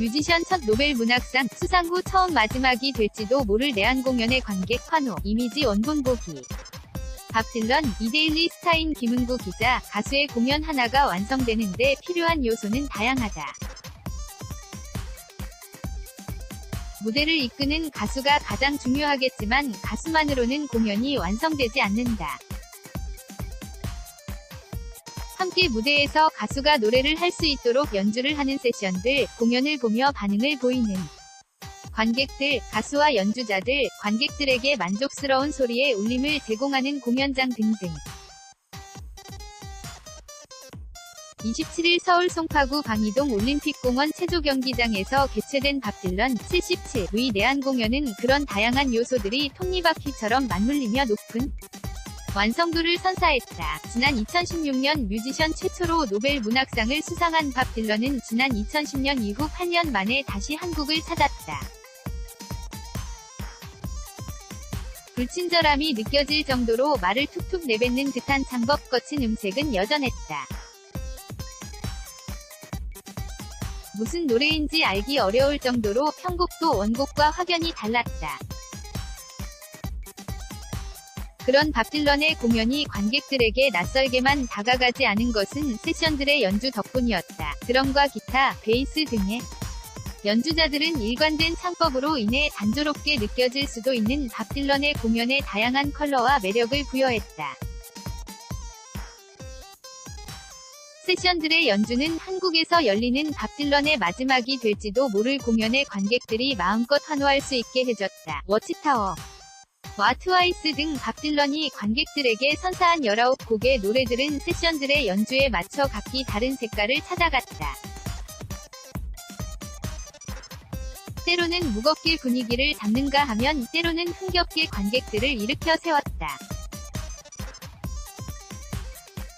뮤지션 첫 노벨 문학상 수상 후 처음 마지막이 될지도 모를 내한 공연의 관객 환호, 이미지 원본 보기. 밥 딜런, 이데일리 스타인 김은구 기자, 가수의 공연 하나가 완성되는데 필요한 요소는 다양하다. 무대를 이끄는 가수가 가장 중요하겠지만 가수만으로는 공연이 완성되지 않는다. 함께 무대에서 가수가 노래를 할 수 있도록 연주를 하는 세션들, 공연을 보며 반응을 보이는 관객들, 가수와 연주자들, 관객들에게 만족스러운 소리의 울림을 제공하는 공연장 등등. 27일 서울 송파구 방이동 올림픽공원 체조경기장에서 개최된 밥딜런 77의 내한 공연은 그런 다양한 요소들이 톱니바퀴처럼 맞물리며 높은 완성도를 선사했다. 지난 2016년 뮤지션 최초로 노벨 문학상을 수상한 밥 딜런은 지난 2010년 이후 8년 만에 다시 한국을 찾았다. 불친절함이 느껴질 정도로 말을 툭툭 내뱉는 듯한 장법 거친 음색은 여전했다. 무슨 노래인지 알기 어려울 정도로 편곡도 원곡과 확연히 달랐다. 그런 밥 딜런의 공연이 관객들에게 낯설게만 다가가지 않은 것은 세션들의 연주 덕분이었다. 드럼과 기타, 베이스 등의 연주자들은 일관된 창법으로 인해 단조롭게 느껴질 수도 있는 밥 딜런의 공연에 다양한 컬러와 매력을 부여했다. 세션들의 연주는 한국에서 열리는 밥 딜런의 마지막이 될지도 모를 공연에 관객들이 마음껏 환호할 수 있게 해줬다. 워치타워 와 트와이스 등 밥 딜런이 관객들에게 선사한 19곡의 노래들은 세션들의 연주에 맞춰 각기 다른 색깔을 찾아갔다. 때로는 무겁게 분위기를 잡는가 하면 때로는 흥겹게 관객들을 일으켜 세웠다.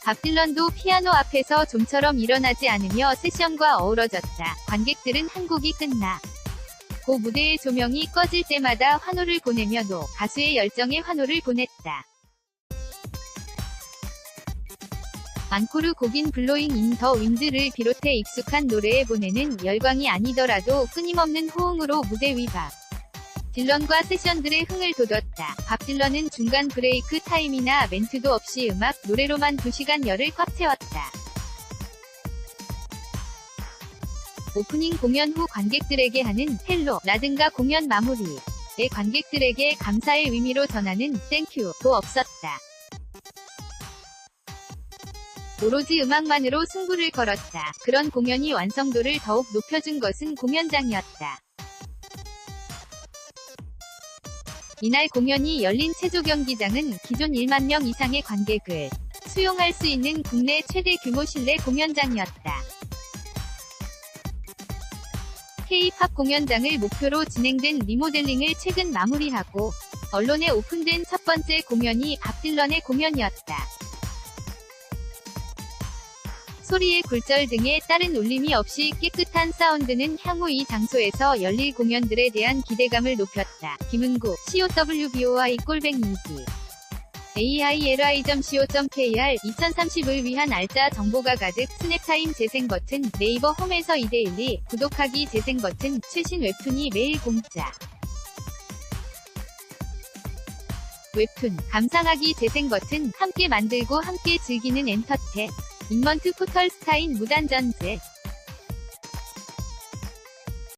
밥 딜런도 피아노 앞에서 좀처럼 일어나지 않으며 세션과 어우러졌다. 관객들은 한 곡이 끝나 고 무대의 조명이 꺼질 때마다 환호를 보내며도 가수의 열정에 환호를 보냈다. 앙코르 곡인 블로잉 인 더 윈드를 비롯해 익숙한 노래에 보내는 열광이 아니더라도 끊임없는 호응으로 무대 위밥. 딜런과 세션들의 흥을 돋웠다. 밥 딜런은 중간 브레이크 타임이나 멘트도 없이 음악, 노래로만 2시간 열을 꽉 채웠다. 오프닝 공연 후 관객들에게 하는 헬로 라든가 공연 마무리에 관객들에게 감사의 의미로 전하는 땡큐도 없었다. 오로지 음악만으로 승부를 걸었다. 그런 공연이 완성도를 더욱 높여준 것은 공연장이었다. 이날 공연이 열린 체조 경기장은 기존 1만 명 이상의 관객을 수용할 수 있는 국내 최대 규모 실내 공연장이었다. K-팝 공연장을 목표로 진행된 리모델링을 최근 마무리하고 언론에 오픈된 첫 번째 공연이 밥 딜런의 공연이었다. 소리의 굴절 등에 따른 울림이 없이 깨끗한 사운드는 향후 이 장소에서 열릴 공연들에 대한 기대감을 높였다. 김은구, COWBOI 꼴뱅 이 기 aili.co.kr 2030을 위한 알짜 정보가 가득 스냅타임 재생 버튼 네이버 홈에서 이데일리 구독하기 재생 버튼 최신 웹툰이 매일 공짜. 웹툰 감상하기 재생 버튼 함께 만들고 함께 즐기는 엔터테. 인먼트 포털 스타인 무단전제